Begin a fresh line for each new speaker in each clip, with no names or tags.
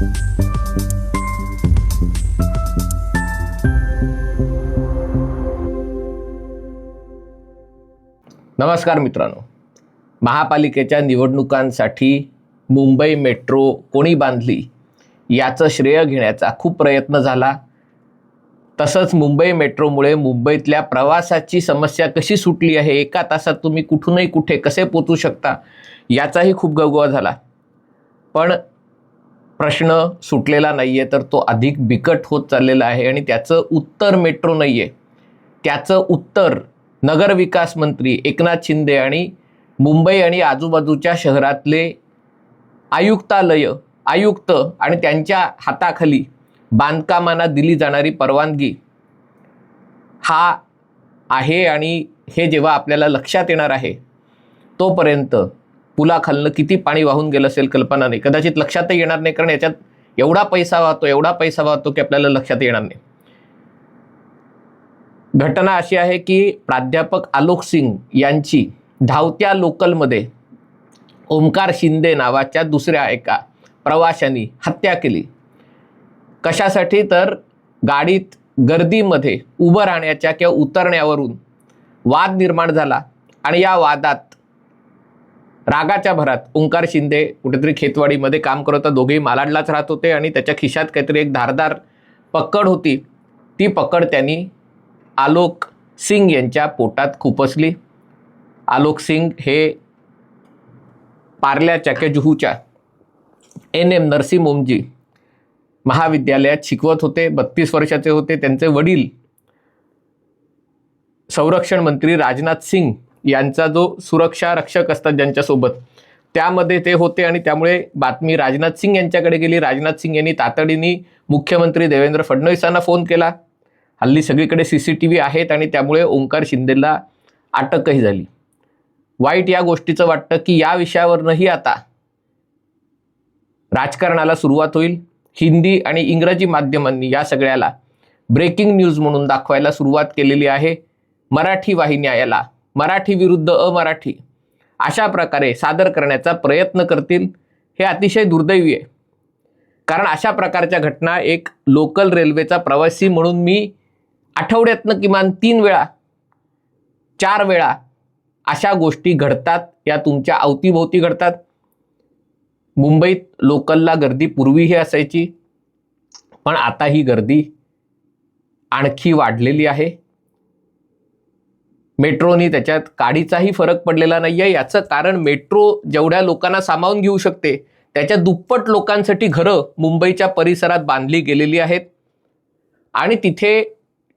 नमस्कार मित्रांनो. महापालिकेच्या निवडणुकांसाठी मुंबई मेट्रो कोणी बांधली? याचं श्रेय घेण्याचा खूप प्रयत्न झाला. तसंच मुंबई मेट्रोमुळे मुंबईतल्या प्रवासाची समस्या कशी सुटली आहे एका तासात तुम्ही कुठूनही कुठे कसे पोचू शकता याचाही खूप गवगवा झाला. पण प्रश्न सुटलेला नाही आहे तर तो अधिक बिकट होत चाललेला आहे आणि त्याचं उत्तर मेट्रो नाही आहे त्याचं उत्तर नगरविकास मंत्री एकनाथ शिंदे आणि मुंबई आणि आजूबाजूच्या शहरातले आयुक्तालय आयुक्त आणि त्यांच्या हाताखाली बांधकामांना दिली जाणारी परवानगी हा आहे आणि हे जेव्हा आपल्याला लक्षात येणार आहे तोपर्यंत पुलाखालनं किती पाणी वाहून गेलं असेल कल्पना नाही कदाचित लक्षातही येणार नाही कारण याच्यात एवढा पैसा वाहतो एवढा पैसा वाहतो की आपल्याला लक्षात येणार नाही. घटना अशी आहे की प्राध्यापक आलोक सिंग यांची धावत्या लोकलमध्ये ओमकार शिंदे नावाच्या दुसऱ्या एका प्रवाशांनी हत्या केली. कशासाठी? तर गाडीत गर्दीमध्ये उभं राहण्याच्या किंवा उतरण्यावरून वाद निर्माण झाला आणि या वादात रागाच्या भरात. ओंकार शिंदे कुठेतरी खेतवाडीमध्ये काम करत होता. दोघेही मालाडलाच राहत होते आणि त्याच्या खिशात काहीतरी एक धारदार पकड होती. ती पकड त्यांनी आलोक सिंग यांच्या पोटात खुपसली. आलोक सिंग हे पार्ल्याच्या किंवा जुहूच्या एन एम नरसिंह ओमजी महाविद्यालयात शिकवत होते. बत्तीस वर्षाचे होते. त्यांचे वडील संरक्षण मंत्री राजनाथ सिंग यांचा जो सुरक्षा रक्षक असतात ज्यांच्यासोबत त्यामध्ये ते होते आणि त्यामुळे बातमी राजनाथ सिंग यांच्याकडे गेली. राजनाथ सिंग यांनी तातडीने मुख्यमंत्री देवेंद्र फडणवीसांना फोन केला. हल्ली सगळीकडे सी सी टी व्ही आहेत आणि त्यामुळे ओंकार शिंदेला अटकही झाली. वाईट या गोष्टीचं वाटतं की या विषयावरनंही आता राजकारणाला सुरुवात होईल. हिंदी आणि इंग्रजी माध्यमांनी या सगळ्याला ब्रेकिंग न्यूज म्हणून दाखवायला सुरुवात केलेली आहे. मराठी वाहिन्या याला मराठी विरुद्ध अमराठी अशा प्रकारे सादर करण्याचा प्रयत्न करतील हे अतिशय दुर्दैवी आहे. कारण अशा प्रकारच्या घटना एक लोकल रेल्वेचा प्रवासी म्हणून मी आठवड्यातनं किमान तीन वेळा चार वेळा अशा गोष्टी घडतात या तुमच्या अवतीभोवती घडतात. मुंबईत लोकलला गर्दी पूर्वीही असायची पण आता ही गर्दी आणखी वाढलेली आहे. मेट्रोनी त्याच्यात काडीचाही फरक पडलेला नाही आहे याचं कारण मेट्रो जेवढ्या लोकांना सामावून घेऊ शकते त्याच्या दुप्पट लोकांसाठी घरं मुंबईच्या परिसरात बांधली गेलेली आहेत. आणि तिथे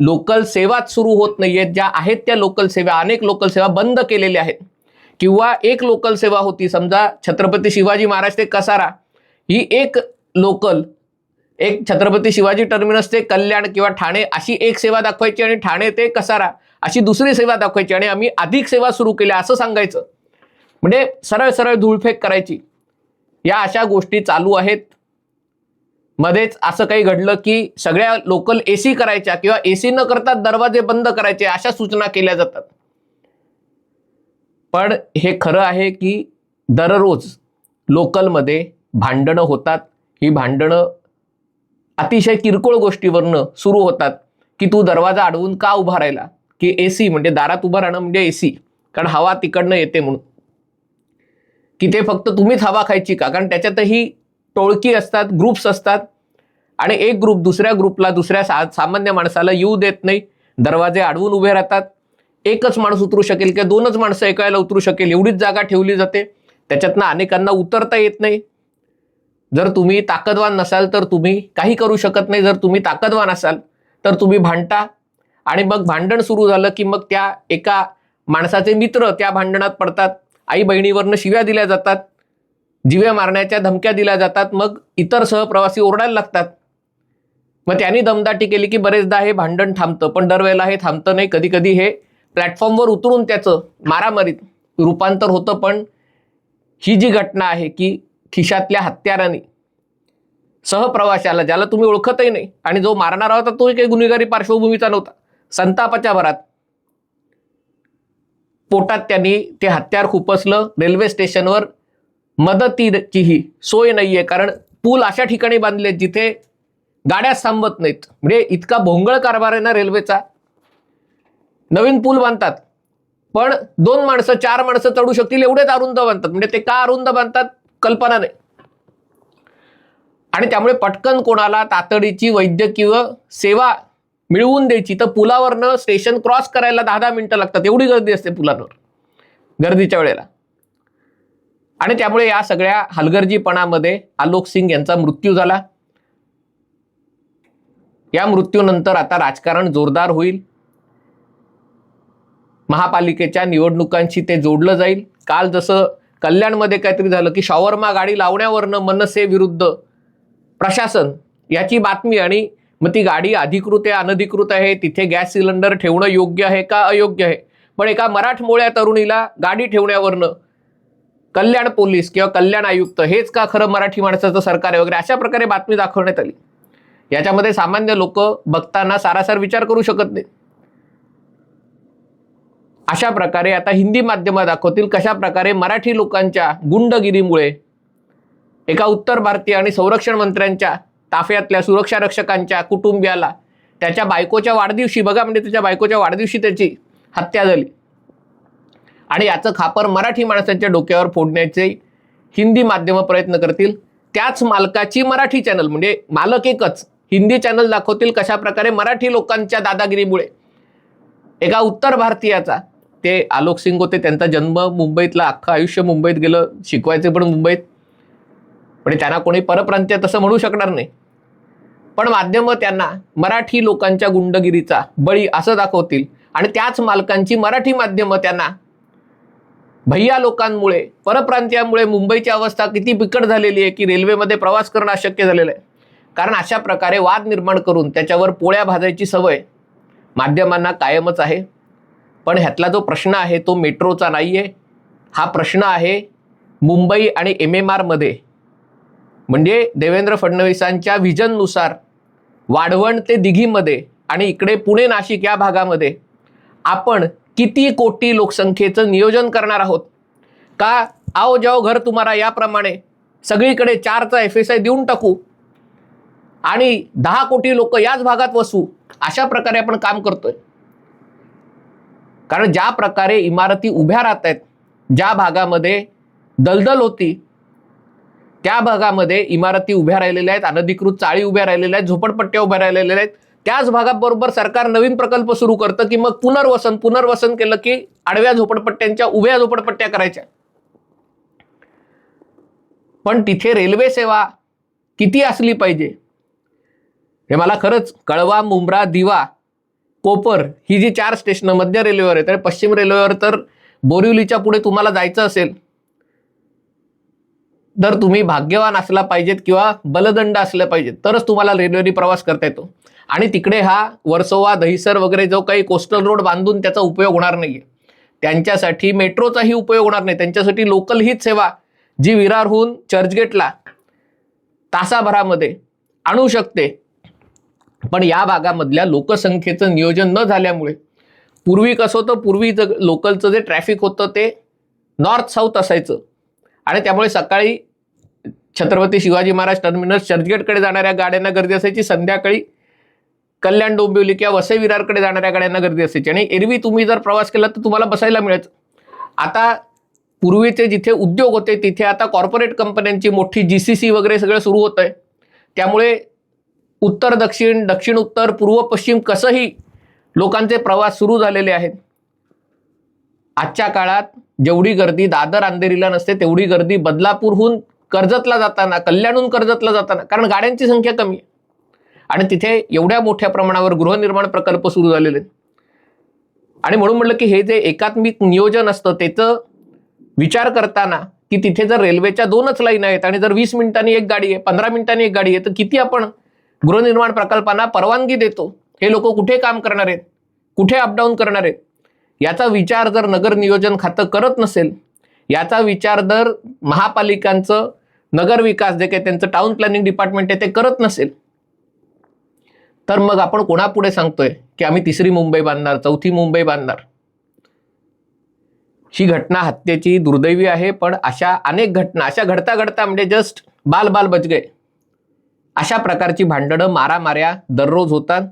लोकल सेवाच सुरू होत नाही आहेत ज्या आहेत त्या लोकल सेवा अनेक लोकल सेवा बंद केलेल्या आहेत. किंवा एक लोकल सेवा होती समजा छत्रपती शिवाजी महाराज ते कसारा ही एक लोकल एक छत्रपती शिवाजी टर्मिनस ते कल्याण किंवा ठाणे अशी एक सेवा दाखवायची आणि ठाणे ते कसारा अशी दुसरी सेवा दाखवायची आणि आम्ही अधिक सेवा सुरू केल्या असं सांगायचं. म्हणजे सरळ सरळ धूळफेक करायची. या अशा गोष्टी चालू आहेत. मध्येच असं काही घडलं की सगळ्या लोकल ए सी करायच्या किंवा ए सी न करता दरवाजे बंद करायचे अशा सूचना केल्या जातात. पण हे खरं आहे की दररोज लोकलमध्ये भांडणं होतात. ही भांडणं अतिशय किरकोळ गोष्टीवरनं सुरू होतात की तू दरवाजा अडवून का उभा राहिला? की ए सी म्हणजे दारात उभं राहणं म्हणजे ए सी कारण हवा तिकडनं येते म्हणून. की ते फक्त तुम्हीच हवा खायची का? कारण त्याच्यातही टोळकी असतात ग्रुप्स असतात. आणि एक ग्रुप दुसऱ्या ग्रुपला दुसऱ्या सा सामान्य माणसाला येऊ देत नाही. दरवाजे अडवून उभे राहतात. एकच माणूस उतरू शकेल किंवा दोनच माणसं एकायला उतरू शकेल. एवढीच जागा ठेवली जाते. त्याच्यातनं अनेकांना उतरता येत नाही. जर तुम्ही ताकदवान नसाल तर तुम्ही काही करू शकत नाही. जर तुम्ही ताकदवान असाल तर तुम्ही भांडता. आणि मग भांडण सुरू झालं की मग त्या एका माणसाचे मित्र त्या भांडणात पडतात. आई बहिणीवरनं शिव्या दिल्या जातात. जिव्या मारण्याच्या धमक्या दिल्या जातात. मग इतर सहप्रवासी ओरडायला लागतात. मग त्यांनी दमदाटी केली की बरेचदा हे भांडण थांबतं पण दरवेळेला हे थांबतं नाही. कधी कधी हे प्लॅटफॉर्मवर उतरून त्याचं मारामारीत रूपांतर होतं. पण ही जी घटना आहे की खिशातल्या हत्याराने सहप्रवाशाला ज्याला तुम्ही ओळखतही नाही आणि जो मारणारा होता तोही काही गुन्हेगारी पार्श्वभूमीचा नव्हता. संतापाच्या भरात पोटात त्यांनी ते हत्यार खुपसलं रेल्वे स्टेशनवर मदतीचीही सोय नाहीये कारण पूल अशा ठिकाणी बांधलेत जिथे गाड्याच थांबत नाहीत. म्हणजे इतका भोंगळ कारभार आहे ना रेल्वेचा. नवीन पूल बांधतात. पण दोन माणसं चार माणसं चढू शकतील एवढेच अरुंद बांधतात. म्हणजे ते का अरुंद बांधतात? कल्पना नाही. आणि त्यामुळे पटकन कोणाला तातडीची वैद्यकीय सेवा मिळवून द्यायची तर पुलावरनं स्टेशन क्रॉस करायला दहा दहा मिनिटं लागतात. एवढी गर्दी असते पुलांवर गर्दीच्या वेळेला. आणि त्यामुळे या सगळ्या हलगर्जीपणामध्ये आलोक सिंग यांचा मृत्यू झाला. या मृत्यूनंतर आता राजकारण जोरदार होईल. महापालिकेच्या निवडणुकांशी ते जोडलं जाईल. काल जसं कल्याणमध्ये काहीतरी झालं की शॉवरमा गाडी लावण्यावरनं मनसे विरुद्ध प्रशासन याची बातमी आणि मग ती गाडी अधिकृत आहे अनधिकृत आहे तिथे गॅस सिलेंडर ठेवणं योग्य आहे का अयोग्य आहे? पण एका मराठमोळ्या तरुणीला गाडी ठेवण्यावरनं कल्याण पोलीस किंवा कल्याण आयुक्त हेच का खरं मराठी माणसाचं सरकार आहे वगैरे अशा प्रकारे बातमी दाखवण्यात आली. याच्यामध्ये सामान्य लोक बघताना सारासार विचार करू शकत नाही अशा प्रकारे आता हिंदी माध्यमं दाखवतील कशा प्रकारे मराठी लोकांच्या गुंडगिरीमुळे एका उत्तर भारतीय आणि संरक्षण मंत्र्यांच्या ताफ्यातल्या सुरक्षा रक्षकांच्या कुटुंबियाला त्याच्या बायकोच्या वाढदिवशी बघा म्हणजे त्याच्या बायकोच्या वाढदिवशी त्याची हत्या झाली. आणि याचं खापर मराठी माणसांच्या डोक्यावर फोडण्याचे हिंदी माध्यमं प्रयत्न करतील. त्याच मालकाची मराठी चॅनल म्हणजे मालक एकच हिंदी चॅनल दाखवतील कशा प्रकारे मराठी लोकांच्या दादागिरीमुळे. एका उत्तर भारतीयाचा ते आलोक सिंग होते त्यांचा जन्म मुंबईतला अख्खं आयुष्य मुंबईत गेलं शिकवायचे पण मुंबईत. पण त्यांना कोणी परप्रांतीय तसं म्हणू शकणार नाही. पण माध्यमं त्यांना मराठी लोकांच्या गुंडगिरीचा बळी असं दाखवतील. आणि त्याच मालकांची मराठी माध्यमं त्यांना भैया लोकांमुळे परप्रांतीयामुळे मुंबईची अवस्था किती बिकट झालेली आहे की रेल्वेमध्ये प्रवास करणं अशक्य झालेलं आहे. कारण अशा प्रकारे वाद निर्माण करून त्याच्यावर पोळ्या भाजायची सवय माध्यमांना कायमच आहे. पण ह्यातला जो प्रश्न आहे तो मेट्रोचा नाही आहे हा प्रश्न आहे मुंबई आणि एम एम आरमध्ये म्हणजे देवेंद्र फडणवीसांच्या व्हिजननुसार वाढवण ते दिघीमध्ये आणि इकडे पुणे नाशिक या भागामध्ये आपण किती कोटी लोकसंख्येचं नियोजन करणार आहोत? का आओ जाओ घर तुम्हाला याप्रमाणे सगळीकडे चारचा एफ एस आय देऊन टाकू? आणि दहा कोटी लोक याच भागात वसू अशा प्रकारे आपण काम करतोय. कारण ज्या प्रकारे इमारती उभ्या राहत आहेत ज्या भागामध्ये दलदल होती त्या भागामध्ये इमारती उभ्या राहिलेल्या आहेत अनधिकृत चाळी उभ्या राहिलेल्या आहेत झोपडपट्ट्या उभ्या राहिलेल्या आहेत. त्याच भागाबरोबर सरकार नवीन प्रकल्प सुरू करतं की मग पुनर्वसन पुनर्वसन केलं की आडव्या झोपडपट्ट्यांच्या उभ्या झोपडपट्ट्या करायच्या. पण तिथे रेल्वे सेवा किती असली पाहिजे? हे मला खरंच कळवा मुंब्रा दिवा कोपर ही जी चार स्टेशनं मध्य रेल्वेवर आहेत आणि पश्चिम रेल्वेवर तर बोरिवलीच्या पुढे तुम्हाला जायचं असेल तर तुम्ही भाग्यवान असला पाहिजेत किंवा बलदंड असलं पाहिजेत तरच तुम्हाला रेल्वेने प्रवास करता येतो. आणि तिकडे हा वर्सोवा दहिसर वगैरे जो काही कोस्टल रोड बांधून त्याचा उपयोग होणार नाहीये. त्यांच्यासाठी मेट्रोचाही उपयोग होणार नाही. त्यांच्यासाठी लोकल हीच सेवा जी विरारहून चर्चगेटला तासाभरामध्ये आणू शकते. पण या भागामधल्या लोकसंख्येचं नियोजन न झाल्यामुळे पूर्वी कसं होतं पूर्वी ज लोकलचं जे ट्रॅफिक होतं ते नॉर्थ साऊथ असायचं. आणि त्यामुळे सकाळी छत्रपती शिवाजी महाराज टर्मिनस चर्चगेटकडे जाणाऱ्या गाड्यांना गर्दी असायची संध्याकाळी कल्याण डोंबिवली किंवा वसई विरारकडे जाणाऱ्या गाड्यांना गर्दी असायची. आणि एरवी तुम्ही जर प्रवास केला तर तुम्हाला बसायला मिळायचं. आता पूर्वीचे जिथे उद्योग होते तिथे आता कॉर्पोरेट कंपन्यांची मोठी जी सी सी वगैरे सगळं सुरू होतं आहे त्यामुळे उत्तर दक्षिण दक्षिण उत्तर पूर्व पश्चिम कसंही लोकांचे प्रवास सुरू झालेले आहेत. आजच्या काळात जेवढी गर्दी दादर अंधेरीला नसते तेवढी गर्दी बदलापूरहून कर्जतला जाताना कल्याणहून कर्जतला जाताना कारण गाड्यांची संख्या कमी आहे. आणि तिथे एवढ्या मोठ्या प्रमाणावर गृहनिर्माण प्रकल्प सुरू झालेले आहेत. आणि म्हणून म्हटलं की हे जे एकात्मिक नियोजन असतं त्याचं विचार करताना की तिथे जर रेल्वेच्या दोनच लाईन आहेत आणि जर वीस मिनिटांनी एक गाडी आहे पंधरा मिनिटांनी एक गाडी आहे तर किती आपण गृहनिर्माण प्रकल्पांना परवानगी देतो. हे लोक कुठे काम करणार आहेत? कुठे अपडाऊन करणार आहेत? याचा विचार जर नगर नियोजन खातं करत नसेल याचा विचार जर महापालिकांचं नगर विकास जे काही त्यांचं टाउन प्लॅनिंग डिपार्टमेंट आहे ते करत नसेल तर मग आपण कोणापुढे सांगतोय की आम्ही तिसरी मुंबई बांधणार चौथी मुंबई बांधणार? ही घटना हत्येची दुर्दैवी आहे पण अशा अनेक घटना अशा घडता घडता म्हणजे जस्ट बाल बाल बच गए अशा प्रकारची भांडणं मारामाऱ्या दररोज होतात.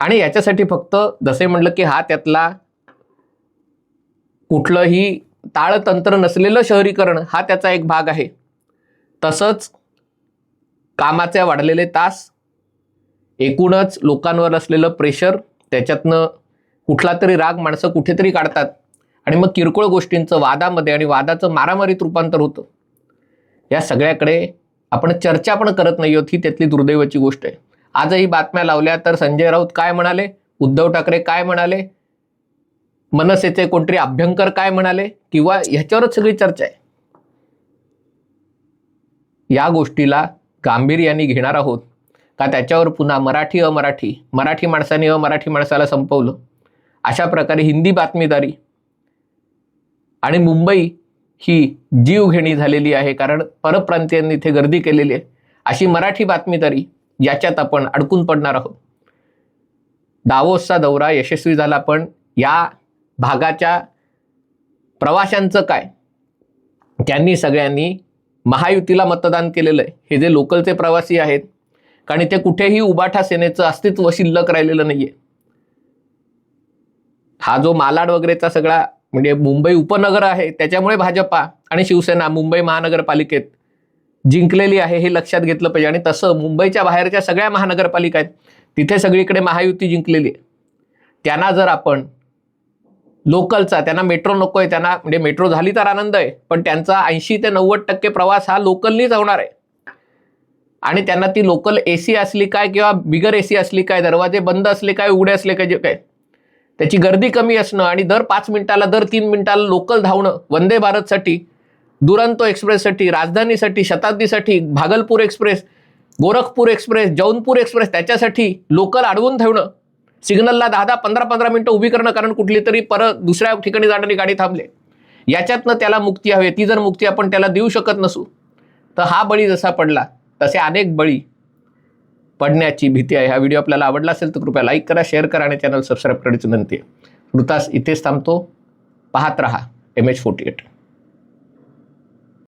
आणि याच्यासाठी फक्त जसे म्हटलं की हा त्यातला कुठलंही ताळतंत्र नसलेलं शहरीकरण हा त्याचा एक भाग आहे. तसंच कामाचे वाढलेले तास एकूणच लोकांवर असलेलं प्रेशर त्याच्यातनं कुठला तरी राग माणसं कुठेतरी काढतात. आणि मग किरकोळ गोष्टींचं वादामध्ये आणि वादाचं मारामारीत रूपांतर होतं. या सगळ्याकडे आपण चर्चा पण करत नाही आहोत ही त्यातली दुर्दैवाची गोष्ट आहे. आजही बातम्या लावल्या तर संजय राऊत काय म्हणाले? उद्धव ठाकरे काय म्हणाले? मनसेचे कोणतरी अभ्यंकर काय म्हणाले? किंवा ह्याच्यावरच सगळी चर्चा आहे. या गोष्टीला गांभीर्याने घेणार आहोत. का त्याच्यावर पुन्हा मराठी अमराठी मराठी माणसाने अमराठी माणसाला संपवलं? अशा प्रकारे हिंदी बातमीदारी आणि मुंबई ही जीवघेणी झालेली आहे. कारण परप्रांतीयांनी इथे गर्दी केलेली आहे. अशी मराठी बातमी तरी याच्यात आपण अडकून पडणार आहोत. दावोसचा दौरा यशस्वी झाला पण या भागाच्या प्रवाशांचं काय? त्यांनी सगळ्यांनी महायुतीला मतदान केलेलं आहे. हे जे लोकलचे प्रवासी आहेत कारण इथे कुठेही उबाठा सेनेचं अस्तित्व शिल्लक राहिलेलं नाहीये. हा जो मालाड वगैरेचा सगळा म्हणजे मुंबई उपनगर आहे त्याच्यामुळे भाजपा आणि शिवसेना मुंबई महानगरपालिकेत जिंकलेली आहे हे लक्षात घेतलं पाहिजे. आणि तसं मुंबईच्या बाहेरच्या सगळ्या महानगरपालिका आहेत तिथे सगळीकडे महायुती जिंकलेली आहे. त्यांना जर आपण लोकलचा त्यांना मेट्रो नको आहे त्यांना म्हणजे मेट्रो झाली तर आनंद आहे पण त्यांचा ऐंशी ते नव्वद टक्के प्रवास हा लोकलनीच होणार आहे. आणि त्यांना ती लोकल ए सी असली काय किंवा बिगर ए सी असली काय दरवाजे बंद असले काय उघडे असले काय जे काय त्याची गर्दी कमी असणं आणि दर पाच मिनिटाला दर तीन मिनिटाला लोकल धावणं वंदे भारतसाठी दुरंतो एक्सप्रेससाठी राजधानीसाठी शताब्दीसाठी Bhagalpur express Gorakhpur express Jaunpur express त्याच्यासाठी लोकल अडवून ठेवणं. सिग्नलला दहा दहा पंधरा पंधरा मिनटं उभी करणं कारण कुठली तरी परत दुसऱ्या ठिकाणी जाणारी गाडी थांबले. याच्यातनं त्याला मुक्ती हवी ती जर मुक्ती आपण त्याला देऊ शकत नसू तर हा बळी जसा पडला तसे अनेक बळी पडण्याची भीती आहे. हा व्हिडिओ आपल्याला आवडला असेल तर कृपया लाईक करा शेअर करा आणि चॅनल सबस्क्राईब करायची विनंती आहे. वृत्तास इथेच थांबतो. पाहत रहा. M H forty eight